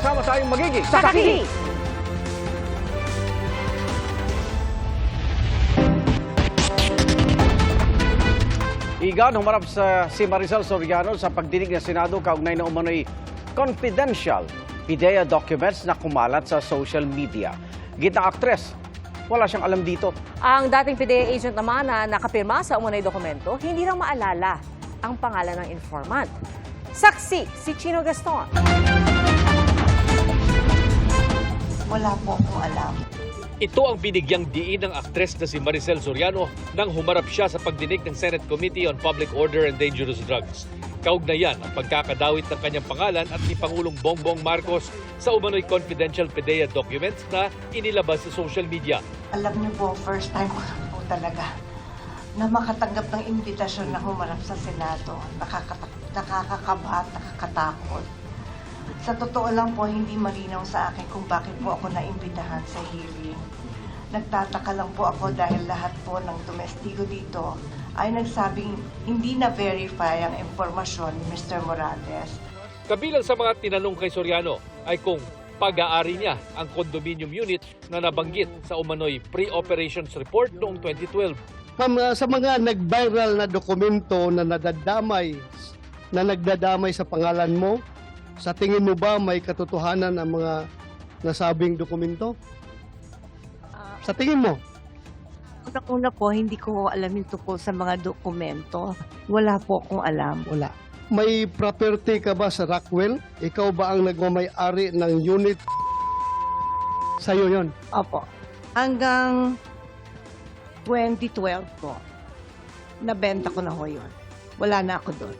sama sa ayong magiging Sakaki! Igan, humarap sa si Marisol Soriano sa pagdinig ng Senado kaugnay na umano'y confidential PIDEA documents na kumalat sa social media. Gitna aktres, wala siyang alam dito. Ang dating PDEA agent naman na nakapirma sa umunay dokumento, hindi lang maalala ang pangalan ng informant. Saksi si Chino Gaston. Wala po akong alam. Ito ang binigyang diin ng aktres na si Maricel Soriano nang humarap siya sa pagdinig ng Senate Committee on Public Order and Dangerous Drugs. Kaugnayan ang pagkakadawit ng kanyang pangalan at ni Pangulong Bongbong Marcos sa umano'y confidential PDEA documents na inilabas sa social media. Alam niyo po, first time ko po talaga na makatanggap ng imbitasyon na humarap sa Senado. Nakakakaba at nakakatakot. Sa totoo lang po, hindi malinaw sa akin kung bakit po ako naimbitahan sa hearing. Nagtataka lang po ako dahil lahat po ng domestigo dito ay nagsabing hindi na-verify ang impormasyon ni Mr. Morales. Kabilang sa mga tinanong kay Soriano ay kung pag-aari niya ang condominium unit na nabanggit sa umano'y pre-operations report noong 2012. Ma'am, uh, sa mga nag-viral na dokumento na nadadamay, na nagdadamay sa pangalan mo, sa tingin mo ba may katotohanan ang mga nasabing dokumento? Sa tingin mo? Una-una po, hindi ko alam yung tungkol sa mga dokumento. Wala po akong alam. Wala. May property ka ba sa Rockwell? Ikaw ba ang nagmamay-ari ng unit? Sa'yo yon. Opo. Hanggang 2012 po, nabenta ko na ho yun. Wala na ako doon.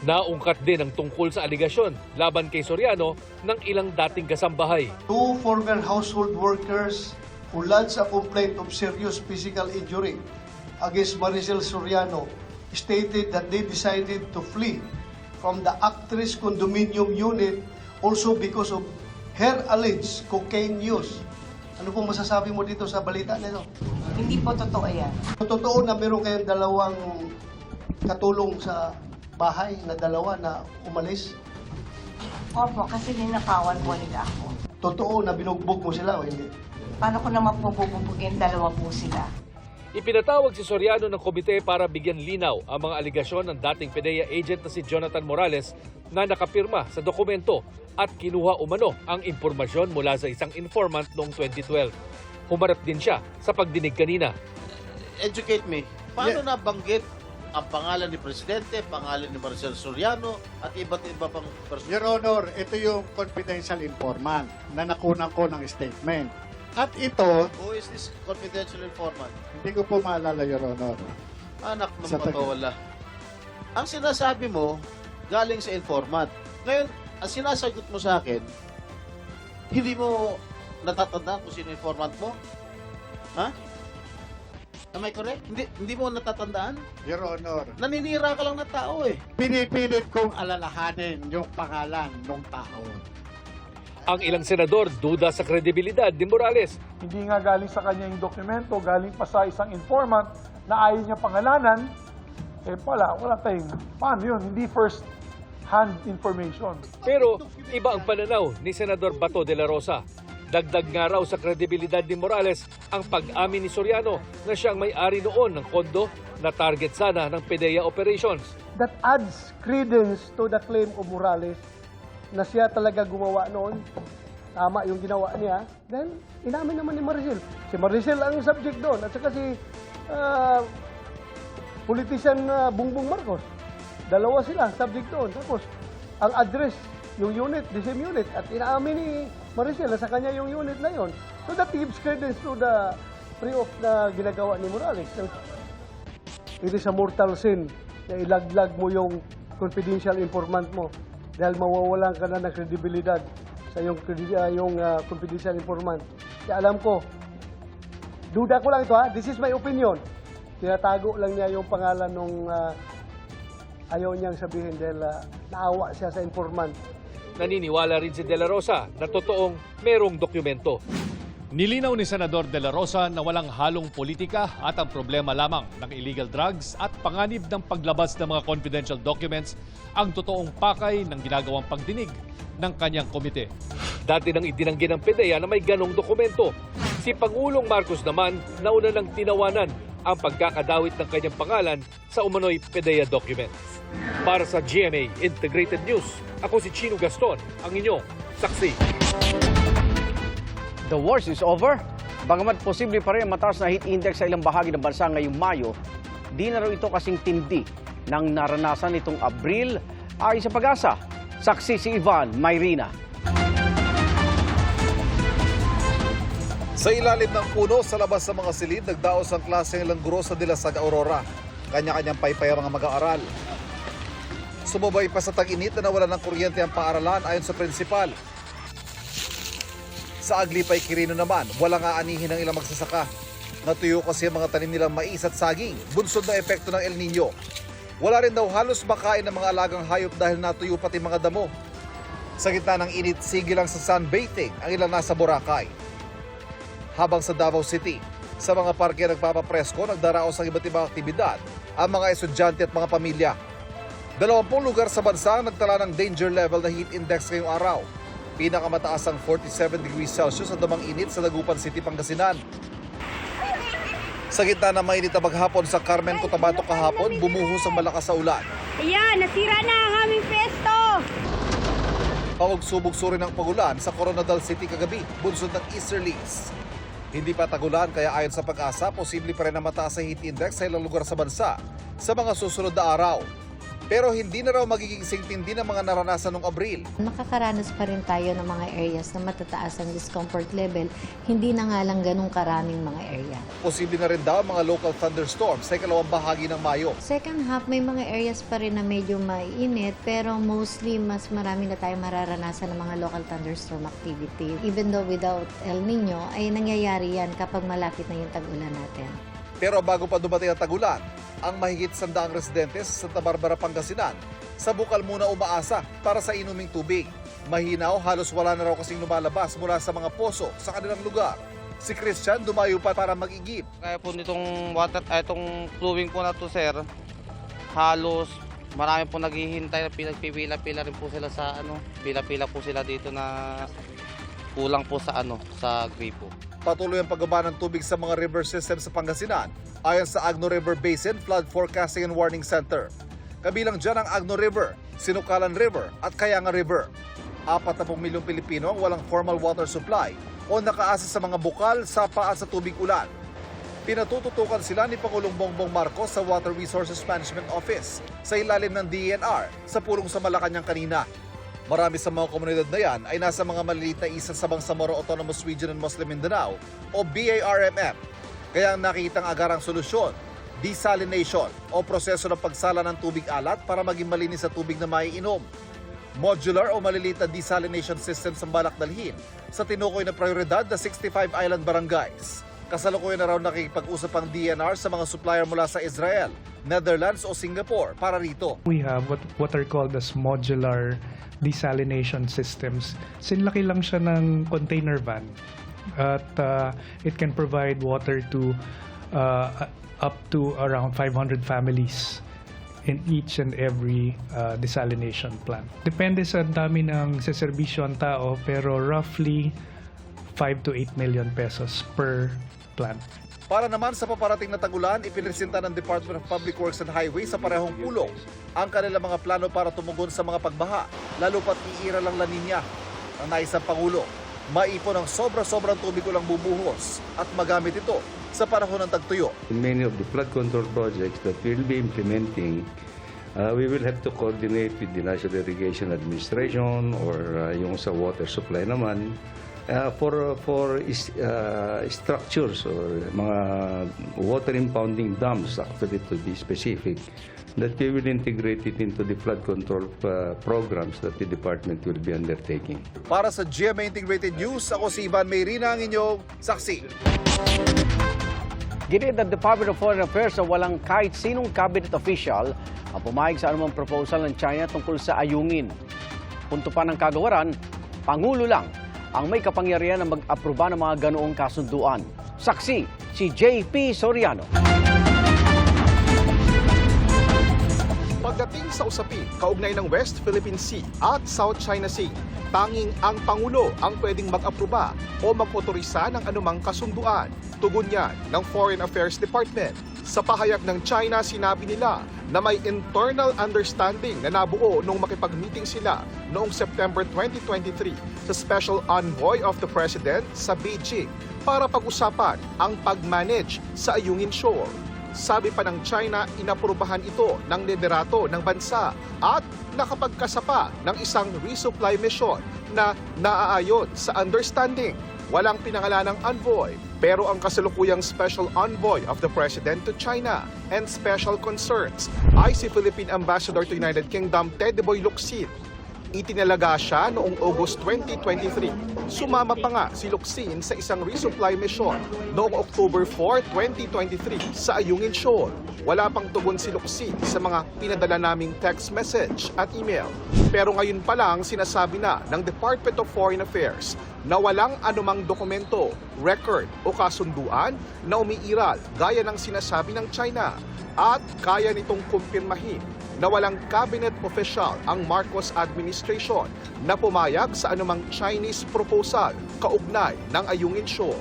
Naungkat din ang tungkol sa aligasyon laban kay Soriano ng ilang dating kasambahay. two former household workers who lodged a complaint of serious physical injury against Maricel Soriano stated that they decided to flee from the actress condominium unit also because of her alleged cocaine use. Ano po masasabi mo dito sa balita nito? Hindi po totoo yan. Totoo na meron kayong dalawang katulong sa bahay na dalawa na umalis? Opo, kasi ninakawan po nila ako. Totoo na binugbog mo sila o hindi? Paano ko naman po bububugin? Dalawa po sila. Ipinatawag si Soriano ng komite para bigyan linaw ang mga aligasyon ng dating PDEA agent na si Jonathan Morales na nakapirma sa dokumento at kinuha umano ang impormasyon mula sa isang informant noong 2012. Humarap din siya sa pagdinig kanina. educate me. Paano nabanggit ang pangalan ni Presidente, pangalan ni Marcel Soriano, at iba't iba pang person? Your Honor, ito yung confidential informant na nakunan ko ng statement. At ito, Who is this confidential informant? hindi ko po maalala, Your Honor. Anak ng Sa taga- patawala. Ang sinasabi mo, galing sa informant. Ngayon, ang sinasagot mo sa akin, hindi mo natatandaan kung sino informant mo? Ha? Am I correct? Hindi, hindi mo natatandaan? Your Honor, Naninira ka lang ng tao eh. pinipilit kong alalahanin yung pangalan ng tao. Ang ilang senador duda sa kredibilidad ni Morales. Hindi nga galing sa kanya yung dokumento, galing pa sa isang informant na ayaw niya pangalanan, eh wala, wala tayong, paano yun? Hindi first hand information. Pero iba ang pananaw ni Senador Bato de la Rosa. Dagdag nga raw sa kredibilidad ni Morales ang pag-amin ni Soriano na siyang may-ari noon ng kondo na target sana ng PDEA operations. That adds credence to the claim of Morales na siya talaga gumawa noon. Tama yung ginawa niya. Then, inamin naman ni Maricel. Si Maricel ang subject doon. At saka si ah, politician na Bungbong Marcos. Dalawa sila, subject doon. Tapos, ang address, yung unit, the same unit. At inaamin ni Maricel na sa kanya yung unit na yon. So that gives credence to the pre-off na ginagawa ni Morales. It is a mortal sin na ilaglag mo yung confidential informant mo dahil mawawalan ka na ng kredibilidad sa yung, ah, yung ah, confidential informant. Kaya alam ko, duda ko lang ito ha, this is my opinion. Tinatago lang niya yung pangalan nung ah, ayaw niyang sabihin dahil ah, naawa siya sa informant. Naniniwala rin si De La Rosa na totoong merong dokumento. Nilinaw ni Senador De La Rosa na walang halong politika at ang problema lamang ng illegal drugs at panganib ng paglabas ng mga confidential documents ang totoong pakay ng ginagawang pagdinig ng kanyang komite. Dati nang idinanggi ng PDEA na may ganong dokumento. Si Pangulong Marcos naman nauna nang tinawanan ang pagkakadawit ng kanyang pangalan sa umano'y PDEA documents. Para sa GMA Integrated News, ako si Chino Gaston, ang inyong saksi. The worst is over. Bagamat posible pa rin ang mataas na heat index sa ilang bahagi ng bansa ngayong Mayo, di na raw ito kasing tindi ng naranasan itong Abril ay sa pag-asa. Saksi si Ivan Mayrina. Sa ilalim ng puno sa labas ng mga silid, nagdaos ang klase ng Langgrosa de la Saga Aurora. Kanya-kanyang paypay ang mga mag-aaral. Sumubay pa sa tag-init na nawala ng kuryente ang paaralan ayon sa prinsipal. Sa Aglipay Quirino naman, walang aanihin ng ilang magsasaka. Natuyo kasi ang mga tanim nilang mais at saging, bunsod na epekto ng El Nino. Wala rin daw halos makain ng mga alagang hayop dahil natuyo pati mga damo. Sa gitna ng init, sige lang sa sunbathing ang ilang nasa Boracay habang sa Davao City. Sa mga parke nagpapapresko, nagdaraos ang iba't ibang aktibidad ang mga estudyante at mga pamilya. Dalawampung lugar sa bansa ang nagtala ng danger level na heat index ngayong araw. Pinakamataas ang 47 degrees Celsius sa damang init sa Dagupan City, Pangasinan. Sa gitna ng mainit na maghapon sa Carmen, Cotabato kahapon, bumuhos ang malakas sa ulan. Ayan, nasira na ang aming pesto! Paugsubog rin ang pagulan sa Coronadal City kagabi, bunsod ng Easterlies. Hindi pa tagulan kaya ayon sa pag-asa, posible pa rin na mataas sa heat index sa ilang lugar sa bansa sa mga susunod na araw. Pero hindi na raw magiging singtindi ng mga naranasan noong Abril. Makakaranas pa rin tayo ng mga areas na matataas ang discomfort level, hindi na nga lang ganun karaming mga area. Posible na rin daw mga local thunderstorms sa ikalawang bahagi ng Mayo. Second half, may mga areas pa rin na medyo mainit, pero mostly mas marami na tayo mararanasan ng mga local thunderstorm activity. Even though without El Nino, ay nangyayari yan kapag malapit na yung tag-ulan natin. Pero bago pa dumating ang tagulan, ang mahigit sandaang residente sa Santa Barbara, Pangasinan, sa bukal muna umaasa para sa inuming tubig. Mahinaw, halos wala na raw kasing lumalabas mula sa mga poso sa kanilang lugar. Si Christian dumayo pa para mag-igip. Kaya po nitong water, ay itong flowing po na to sir, halos marami po naghihintay na pinagpipila-pila rin po sila sa ano, pila-pila po sila dito na kulang po sa ano, sa gripo. Patuloy ang pagbaba ng tubig sa mga river system sa Pangasinan ayon sa Agno River Basin Flood Forecasting and Warning Center. Kabilang dyan ang Agno River, Sinukalan River at Kayanga River. 40 milyong Pilipino ang walang formal water supply o nakaasa sa mga bukal, sapa at sa tubig ulan. Pinatututukan sila ni Pangulong Bongbong Marcos sa Water Resources Management Office sa ilalim ng DNR sa pulong sa Malacanang kanina. Marami sa mga komunidad na yan ay nasa mga maliliit na isang sa Bangsamoro Autonomous Region and Muslim Mindanao o BARMM. Kaya ang nakikitang agarang solusyon, desalination o proseso ng pagsala ng tubig alat para maging malinis sa tubig na maiinom. Modular o maliliit na desalination system sa balak dalhin sa tinukoy na prioridad na 65 island barangays. Kasalukuyan na raw nakikipag-usap ang DNR sa mga supplier mula sa Israel, Netherlands o Singapore para rito. We have what, what are called as modular desalination systems. Sinlaki lang siya ng container van at uh, it can provide water to uh, up to around 500 families in each and every uh, desalination plant. Depende sa dami ng seserbisyo ang tao pero roughly 5 to 8 million pesos per plant. Para naman sa paparating na tagulan, ipinresenta ng Department of Public Works and Highways sa parehong pulong ang kanilang mga plano para tumugon sa mga pagbaha, lalo pat iira lang La Nina. Ang naisang Pangulo, maipon ang sobra-sobrang tubig ulang bubuhos at magamit ito sa panahon ng tagtuyo. In many of the flood control projects that we'll be implementing, uh, we will have to coordinate with the National Irrigation Administration or uh, yung sa water supply naman uh, for for is, uh, structures or mga water impounding dams actually to be specific that we will integrate it into the flood control uh, programs that the department will be undertaking. Para sa GMA Integrated News, ako si Ivan Mayrina, ang inyong saksi. Ginit ng Department of Foreign Affairs na walang kahit sinong cabinet official ang pumayag sa anumang proposal ng China tungkol sa ayungin. Punto pa ng kagawaran, Pangulo lang ang may kapangyarihan na mag-aproba ng mga ganoong kasunduan. Saksi, si JP Soriano. Pagdating sa usapin, kaugnay ng West Philippine Sea at South China Sea, tanging ang Pangulo ang pwedeng mag-aproba o mag-otorisa ng anumang kasunduan. Tugon yan ng Foreign Affairs Department. Sa pahayag ng China, sinabi nila na may internal understanding na nabuo nung makipag-meeting sila noong September 2023 sa Special Envoy of the President sa Beijing para pag-usapan ang pag-manage sa Ayungin Shoal. Sabi pa ng China, inaprubahan ito ng liderato ng bansa at nakapagkasapa ng isang resupply mission na naaayon sa understanding. Walang pinangalan ng envoy, pero ang kasalukuyang Special Envoy of the President to China and Special Concerns ay si Philippine Ambassador to United Kingdom Ted Boy Locsin. Itinalaga siya noong August 2023. Sumama pa nga si Locsin sa isang resupply mission noong October 4, 2023 sa Ayungin Shoal. Wala pang tugon si Locsin sa mga pinadala naming text message at email. Pero ngayon pa lang sinasabi na ng Department of Foreign Affairs na walang anumang dokumento, record o kasunduan na umiiral gaya ng sinasabi ng China at kaya nitong kumpirmahin na walang cabinet official ang Marcos administration na pumayag sa anumang Chinese proposal kaugnay ng Ayungin Shoal.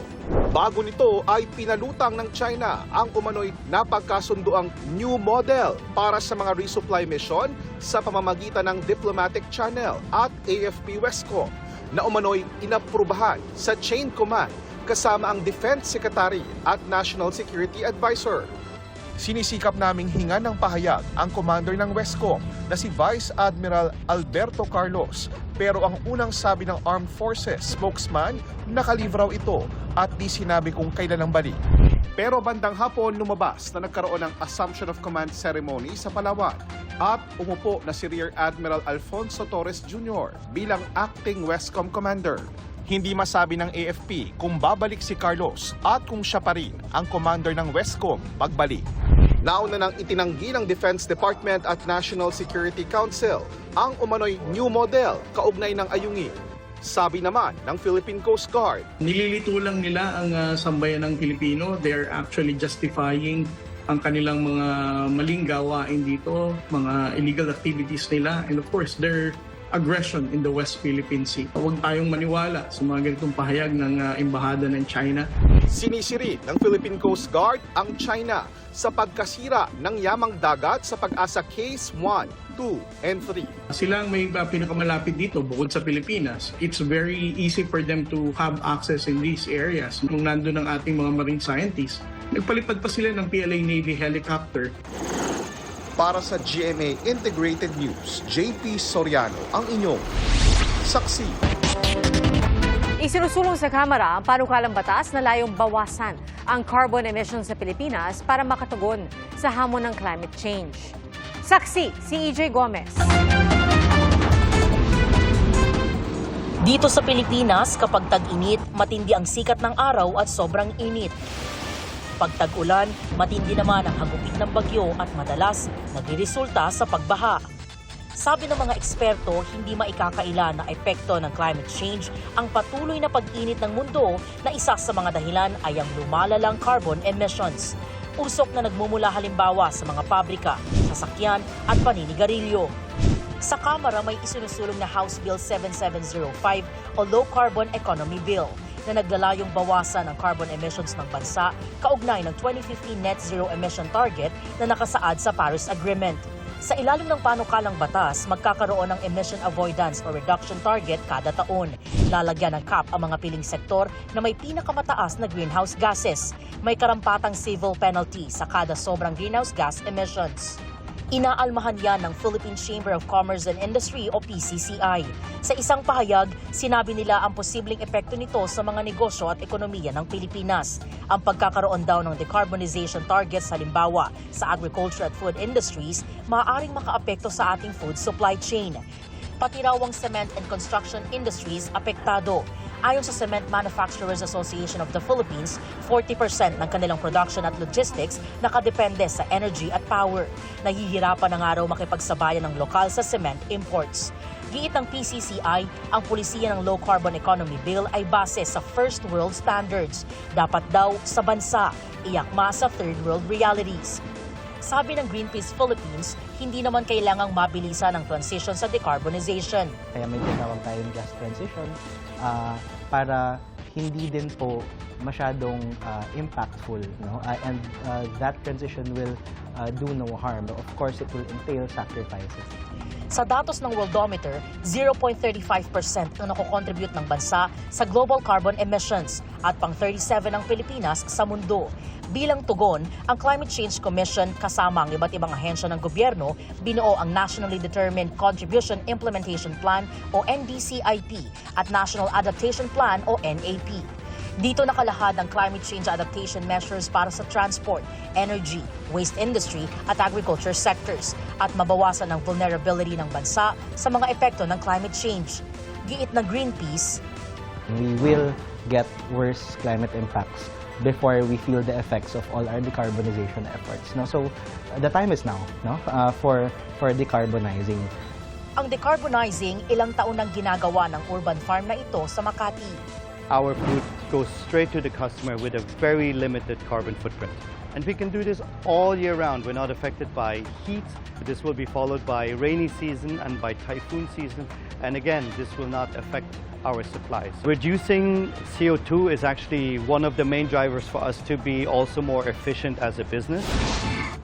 Bago nito ay pinalutang ng China ang umano'y napagkasunduang new model para sa mga resupply mission sa pamamagitan ng diplomatic channel at AFP Westcom na umano'y inaprubahan sa chain command kasama ang Defense Secretary at National Security Advisor. Sinisikap naming hinga ng pahayag ang commander ng Westcom na si Vice Admiral Alberto Carlos pero ang unang sabi ng Armed Forces spokesman nakalivraw ito at di sinabi kung kailan ang balik. Pero bandang hapon lumabas na nagkaroon ng Assumption of Command ceremony sa Palawan at umupo na si Rear Admiral Alfonso Torres Jr. bilang acting Westcom commander. Hindi masabi ng AFP kung babalik si Carlos at kung siya pa rin ang commander ng Westcom pagbalik. Nauna nang itinanggi ng Defense Department at National Security Council ang umano'y new model kaugnay ng ayungin. Sabi naman ng Philippine Coast Guard, Nililito lang nila ang ah, sambayan ng Pilipino. They're actually justifying ang kanilang mga maling gawain dito, mga illegal activities nila, and of course, their aggression in the West Philippine Sea. Huwag tayong maniwala sa mga ganitong pahayag ng ah, Embahada ng China. Sinisiri ng Philippine Coast Guard ang China sa pagkasira ng yamang dagat sa pag-asa Case 1, 2, and 3. Sila ang may uh, pinakamalapit dito bukod sa Pilipinas. It's very easy for them to have access in these areas. Nung nandun ang ating mga marine scientists, nagpalipad pa sila ng PLA Navy helicopter Para sa GMA Integrated News, JP Soriano ang inyong saksi. Isinusulong sa Kamara ang panukalang batas na layong bawasan ang carbon emissions sa Pilipinas para makatugon sa hamon ng climate change. Saksi, si EJ Gomez. Dito sa Pilipinas, kapag tag-init, matindi ang sikat ng araw at sobrang init. Pag tag-ulan, matindi naman ang hagupit ng bagyo at madalas nagreresulta sa pagbaha. Sabi ng mga eksperto, hindi maikakaila na epekto ng climate change ang patuloy na pag-init ng mundo na isa sa mga dahilan ay ang lumalalang carbon emissions. Usok na nagmumula halimbawa sa mga pabrika, sasakyan at paninigarilyo. Sa Kamara may isinusulong na House Bill 7705 o Low Carbon Economy Bill na naglalayong bawasan ang carbon emissions ng bansa kaugnay ng 2050 net zero emission target na nakasaad sa Paris Agreement. Sa ilalim ng panukalang batas, magkakaroon ng emission avoidance o reduction target kada taon. Lalagyan ng cap ang mga piling sektor na may pinakamataas na greenhouse gases. May karampatang civil penalty sa kada sobrang greenhouse gas emissions. Inaalmahan yan ng Philippine Chamber of Commerce and Industry o PCCI. Sa isang pahayag, sinabi nila ang posibleng epekto nito sa mga negosyo at ekonomiya ng Pilipinas. Ang pagkakaroon daw ng decarbonization targets halimbawa sa agriculture at food industries, maaaring makaapekto sa ating food supply chain. Pati raw ang cement and construction industries apektado. Ayon sa Cement Manufacturers Association of the Philippines, 40% ng kanilang production at logistics nakadepende sa energy at power. Nahihirapan ng araw makipagsabayan ng lokal sa cement imports. Giit ng PCCI, ang pulisiya ng Low Carbon Economy Bill ay base sa first world standards. Dapat daw sa bansa, iyakma sa third world realities. Sabi ng Greenpeace Philippines, hindi naman kailangang mabilisan ang transition sa decarbonization. Kaya may tinawag tayong just transition ah, para hindi din po masyadong ah, impactful. No? Ah, and ah, that transition will ah, do no harm. Of course, it will entail sacrifices. Sa datos ng Worldometer, 0.35% ang nakokontribute ng bansa sa global carbon emissions at pang 37 ang Pilipinas sa mundo. Bilang tugon, ang Climate Change Commission kasama ang iba't ibang ahensya ng gobyerno binuo ang Nationally Determined Contribution Implementation Plan o NDCIP at National Adaptation Plan o NAP. Dito nakalahad ang climate change adaptation measures para sa transport, energy, waste industry at agriculture sectors at mabawasan ang vulnerability ng bansa sa mga epekto ng climate change. Giit na Greenpeace, We will get worse climate impacts before we feel the effects of all our decarbonization efforts. No? So the time is now no? Uh, for, for decarbonizing. ang decarbonizing ilang taon nang ginagawa ng urban farm na ito sa Makati. Our food goes straight to the customer with a very limited carbon footprint. And we can do this all year round. We're not affected by heat. This will be followed by rainy season and by typhoon season. And again, this will not affect our supplies. Reducing CO2 is actually one of the main drivers for us to be also more efficient as a business.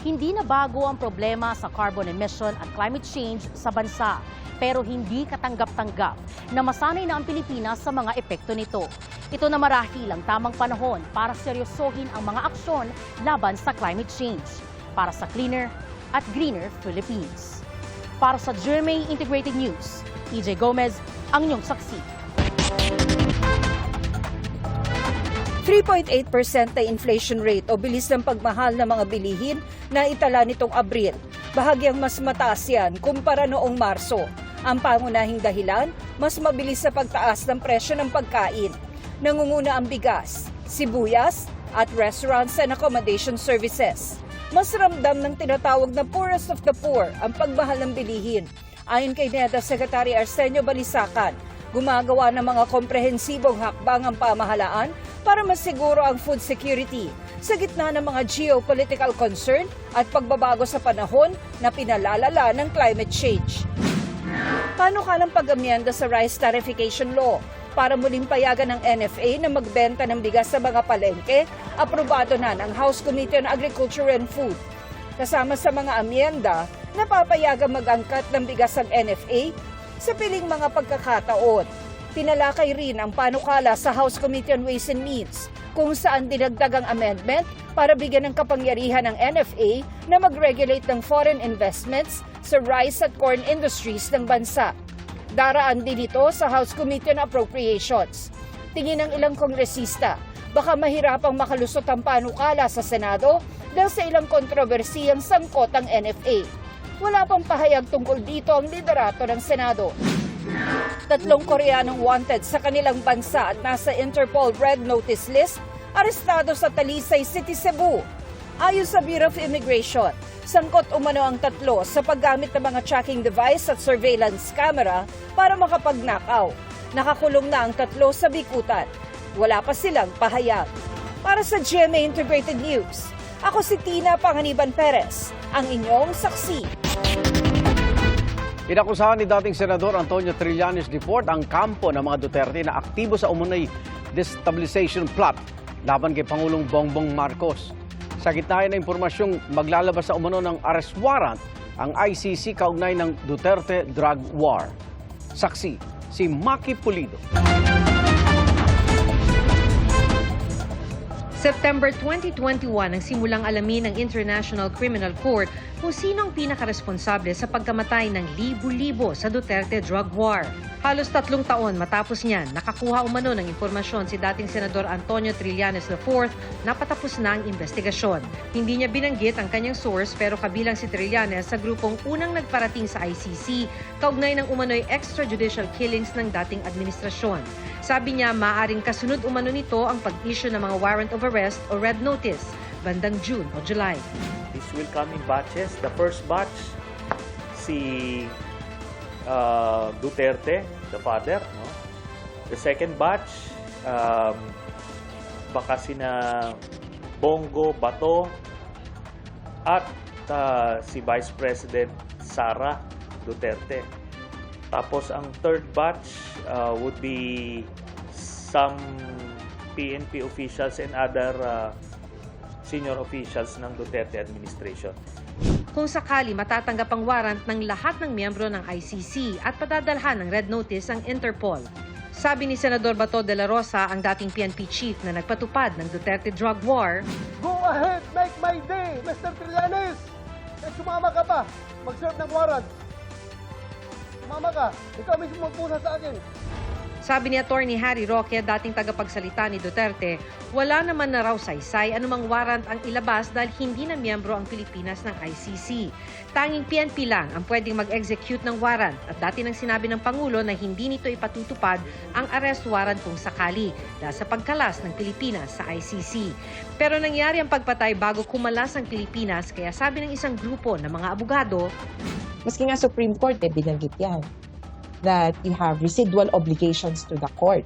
Hindi na bago ang problema sa carbon emission at climate change sa bansa. Pero hindi katanggap-tanggap na masanay na ang Pilipinas sa mga epekto nito. Ito na marahil ang tamang panahon para seryosohin ang mga aksyon laban sa climate change. Para sa cleaner at greener Philippines. Para sa GMA Integrated News, EJ Gomez, ang inyong saksi. 3.8% na inflation rate o bilis ng pagmahal ng mga bilihin na itala nitong Abril. Bahagyang mas mataas yan kumpara noong Marso. Ang pangunahing dahilan, mas mabilis sa pagtaas ng presyo ng pagkain. Nangunguna ang bigas, sibuyas, at restaurants and accommodation services. Mas ramdam ng tinatawag na poorest of the poor ang pagmahal ng bilihin. Ayon kay NEDA Secretary Arsenio Balisacan, gumagawa ng mga komprehensibong hakbang ang pamahalaan para masiguro ang food security sa gitna ng mga geopolitical concern at pagbabago sa panahon na pinalalala ng climate change. Paano ka ng pag-amyenda sa rice tarification law para muling payagan ng NFA na magbenta ng bigas sa mga palengke, aprobado na ng House Committee on Agriculture and Food. Kasama sa mga amyenda, napapayagan mag-angkat ng bigas ang NFA sa piling mga pagkakataon. Pinalakay rin ang panukala sa House Committee on Ways and Means kung saan dinagdag ang amendment para bigyan ng kapangyarihan ng NFA na mag-regulate ng foreign investments sa rice at corn industries ng bansa. Daraan din ito sa House Committee on Appropriations. Tingin ng ilang kongresista, baka mahirapang makalusot ang panukala sa Senado dahil sa ilang kontrobersiyang sangkot ang NFA. Wala pang pahayag tungkol dito ang liderato ng Senado. Tatlong Koreanong wanted sa kanilang bansa at nasa Interpol Red Notice list, arestado sa Talisay City, Cebu. Ayon sa Bureau of Immigration, sangkot umano ang tatlo sa paggamit ng mga tracking device at surveillance camera para makapagnakaw. Nakakulong na ang tatlo sa bikutan. Wala pa silang pahayag. Para sa GMA Integrated News, ako si Tina Panganiban Perez, ang inyong saksi. Inakusahan ni dating Senador Antonio Trillanes Deport ang kampo ng mga Duterte na aktibo sa umunay destabilization plot laban kay Pangulong Bongbong Marcos. Sa gitna ng impormasyong maglalabas sa umano ng arrest warrant ang ICC kaugnay ng Duterte drug war. Saksi, si Maki Pulido. September 2021 ang simulang alamin ng International Criminal Court kung sino ang pinakaresponsable sa pagkamatay ng libu-libo sa Duterte drug war. Halos tatlong taon matapos niyan, nakakuha umano ng impormasyon si dating Senador Antonio Trillanes IV na patapos na ang investigasyon. Hindi niya binanggit ang kanyang source pero kabilang si Trillanes sa grupong unang nagparating sa ICC kaugnay ng umano'y extrajudicial killings ng dating administrasyon. Sabi niya maaring kasunod umano nito ang pag-issue ng mga warrant of arrest o red notice bandang June o July. Will come in batches. The first batch, si uh, Duterte, the father. No? The second batch, um, baka sina Bongo, Bato, at uh, si Vice President Sara Duterte. Tapos ang third batch uh, would be some PNP officials and other uh, senior officials ng Duterte administration. Kung sakali matatanggap ang warrant ng lahat ng miyembro ng ICC at padadalhan ng red notice ang Interpol. Sabi ni Senador Bato de la Rosa, ang dating PNP chief na nagpatupad ng Duterte drug war, Go ahead, make my day, Mr. Trillanes! Eh, sumama ka pa. Mag-serve ng warrant. Sumama ka. Ikaw mismo magpusa sa akin. Sabi ni Attorney Harry Roque, dating tagapagsalita ni Duterte, wala naman na raw saysay anumang warrant ang ilabas dahil hindi na miyembro ang Pilipinas ng ICC. Tanging PNP lang ang pwedeng mag-execute ng warrant at dati nang sinabi ng Pangulo na hindi nito ipatutupad ang arrest warrant kung sakali dahil sa pagkalas ng Pilipinas sa ICC. Pero nangyari ang pagpatay bago kumalas ang Pilipinas kaya sabi ng isang grupo ng mga abogado, Maski nga Supreme Court, eh, binanggit yan that you have residual obligations to the court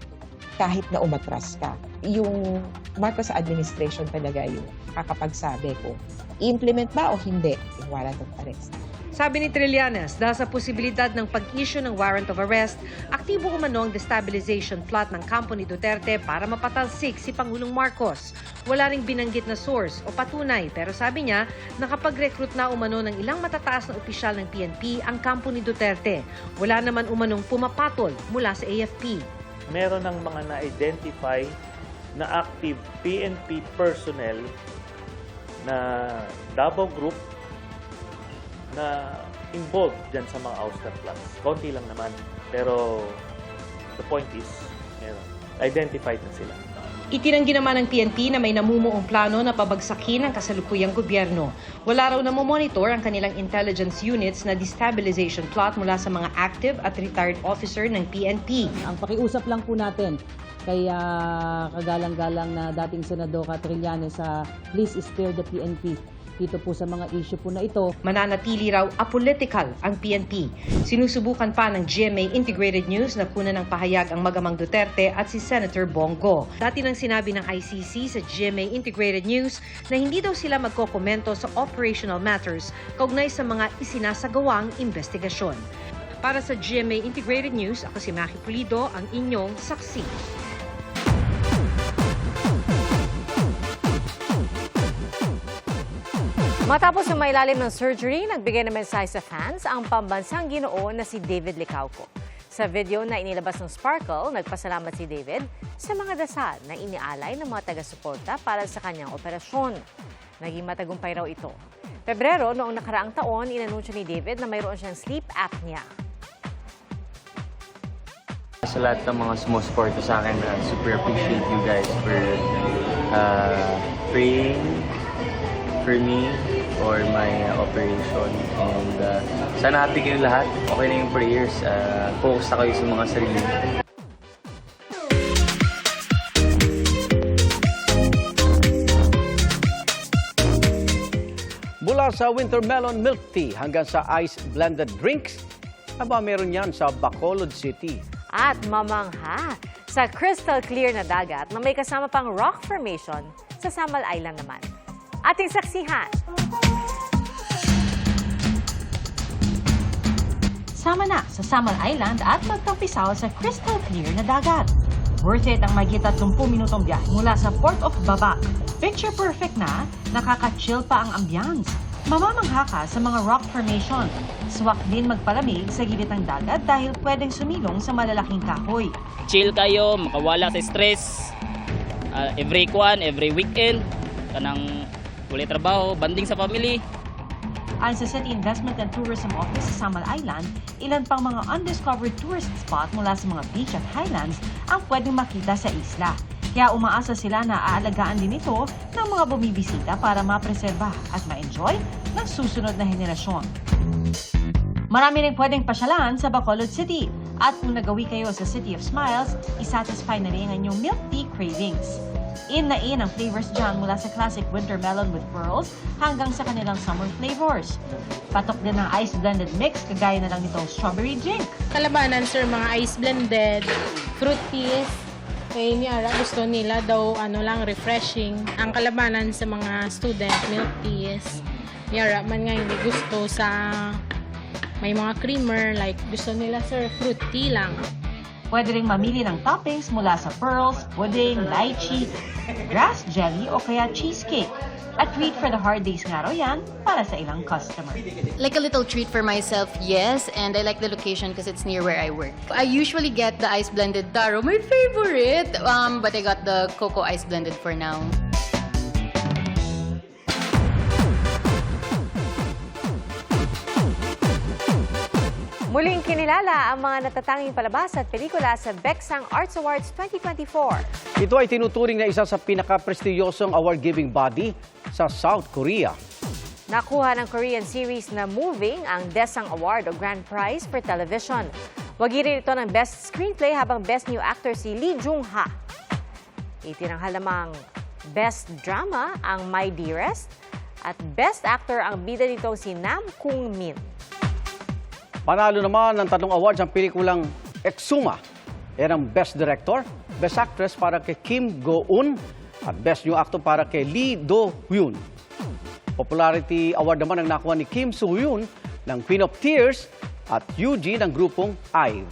kahit na umatras ka. Yung Marcos administration talaga yung kakapagsabi kung i-implement ba o hindi yung warrant of arrest. Sabi ni Trillanes, dahil sa posibilidad ng pag-issue ng warrant of arrest, aktibo umano ang destabilization plot ng kampo ni Duterte para mapatalsik si Pangulong Marcos. Wala ring binanggit na source o patunay pero sabi niya nakapag-recruit na umano ng ilang matataas na opisyal ng PNP ang kampo ni Duterte. Wala naman umanong pumapatol mula sa AFP. Meron ng mga na-identify na active PNP personnel na Davao Group na involved dyan sa mga ouster plots. Konti lang naman. Pero the point is, meron. Identified na sila. Itinanggi naman ng PNP na may namumuong plano na pabagsakin ang kasalukuyang gobyerno. Wala raw na monitor ang kanilang intelligence units na destabilization plot mula sa mga active at retired officer ng PNP. Ang pakiusap lang po natin kay ah, kagalang-galang na dating Senador Trillanes sa please spare the PNP dito po sa mga issue po na ito. Mananatili raw apolitical ang PNP. Sinusubukan pa ng GMA Integrated News na kunan ng pahayag ang magamang Duterte at si Senator Bongo. Dati nang sinabi ng ICC sa GMA Integrated News na hindi daw sila magkokomento sa operational matters kaugnay sa mga isinasagawang investigasyon. Para sa GMA Integrated News, ako si Maki Pulido, ang inyong saksi. Matapos ng mailalim ng surgery, nagbigay ng mensahe sa fans ang pambansang ginoo na si David Licauco. Sa video na inilabas ng Sparkle, nagpasalamat si David sa mga dasal na inialay ng mga taga-suporta para sa kanyang operasyon. Naging matagumpay raw ito. Pebrero, noong nakaraang taon, inanunsyo ni David na mayroon siyang sleep apnea. Sa lahat ng mga sumusuporta sa akin, uh, super appreciate you guys for uh, praying for me or my uh, operation. And uh, sana happy kayo lahat. Okay na yung prayers. Uh, focus na kayo sa mga sarili. Mula sa winter melon milk tea hanggang sa ice blended drinks, aba meron yan sa Bacolod City. At mamangha sa crystal clear na dagat na may kasama pang rock formation sa Samal Island naman. Ating saksihan. Sama na sa Samal Island at magkampisaw sa crystal clear na dagat. Worth it ang magit 30 minutong biyahe mula sa Port of Babac. Picture perfect na, nakaka-chill pa ang ambiance. Mamamangha ka sa mga rock formation. Swak din magpalamig sa gilid ng dagat dahil pwedeng sumilong sa malalaking kahoy. chill kayo, makawala sa stress. Ah, every kwan, every weekend, kanang wala trabaho, banding sa family. Ayon sa City Investment and Tourism Office sa Samal Island, ilan pang mga undiscovered tourist spot mula sa mga beach at highlands ang pwedeng makita sa isla. Kaya umaasa sila na aalagaan din ito ng mga bumibisita para mapreserba at ma-enjoy ng susunod na henerasyon. Marami rin pwedeng pasyalan sa Bacolod City. At kung nagawi kayo sa City of Smiles, isatisfy na rin ang inyong milk tea cravings. In na in ang flavors dyan mula sa classic winter melon with pearls hanggang sa kanilang summer flavors. Patok din ng ice blended mix kagaya na lang nitong strawberry drink. Kalabanan sir, mga ice blended, fruit teas. Kaya niya, gusto nila daw ano lang refreshing. Ang kalabanan sa mga student milk teas. Yara man nga hindi gusto sa may mga creamer like gusto nila sir fruity lang. Pwede ring mamili ng toppings mula sa pearls, pudding, lychee, grass jelly o kaya cheesecake. A treat for the hard days nga raw yan para sa ilang customer. Like a little treat for myself, yes, and I like the location because it's near where I work. I usually get the ice blended taro, my favorite, um, but I got the cocoa ice blended for now. Muling kinilala ang mga natatanging palabas at pelikula sa Beksang Arts Awards 2024. Ito ay tinuturing na isa sa pinaka-prestiyosong award-giving body sa South Korea. Nakuha ng Korean series na Moving ang Desang Award o Grand Prize for Television. Wagi rin ito ng Best Screenplay habang Best New Actor si Lee Jung-ha. Itinanghal namang Best Drama ang My Dearest at Best Actor ang bida nitong si Nam Kung Min. Panalo naman ng tatlong awards ang pelikulang Exuma. Yan ang Best Director, Best Actress para kay Kim Go-un at Best New Actor para kay Lee Do-hyun. Popularity Award naman ang nakuha ni Kim Soo-hyun ng Queen of Tears at Yuji ng grupong IVE.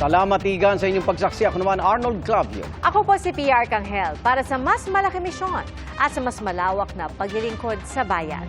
Salamat Igan sa inyong pagsaksi. Ako naman Arnold Clavio. Ako po si PR Kanghel para sa mas malaki misyon at sa mas malawak na paglilingkod sa bayan.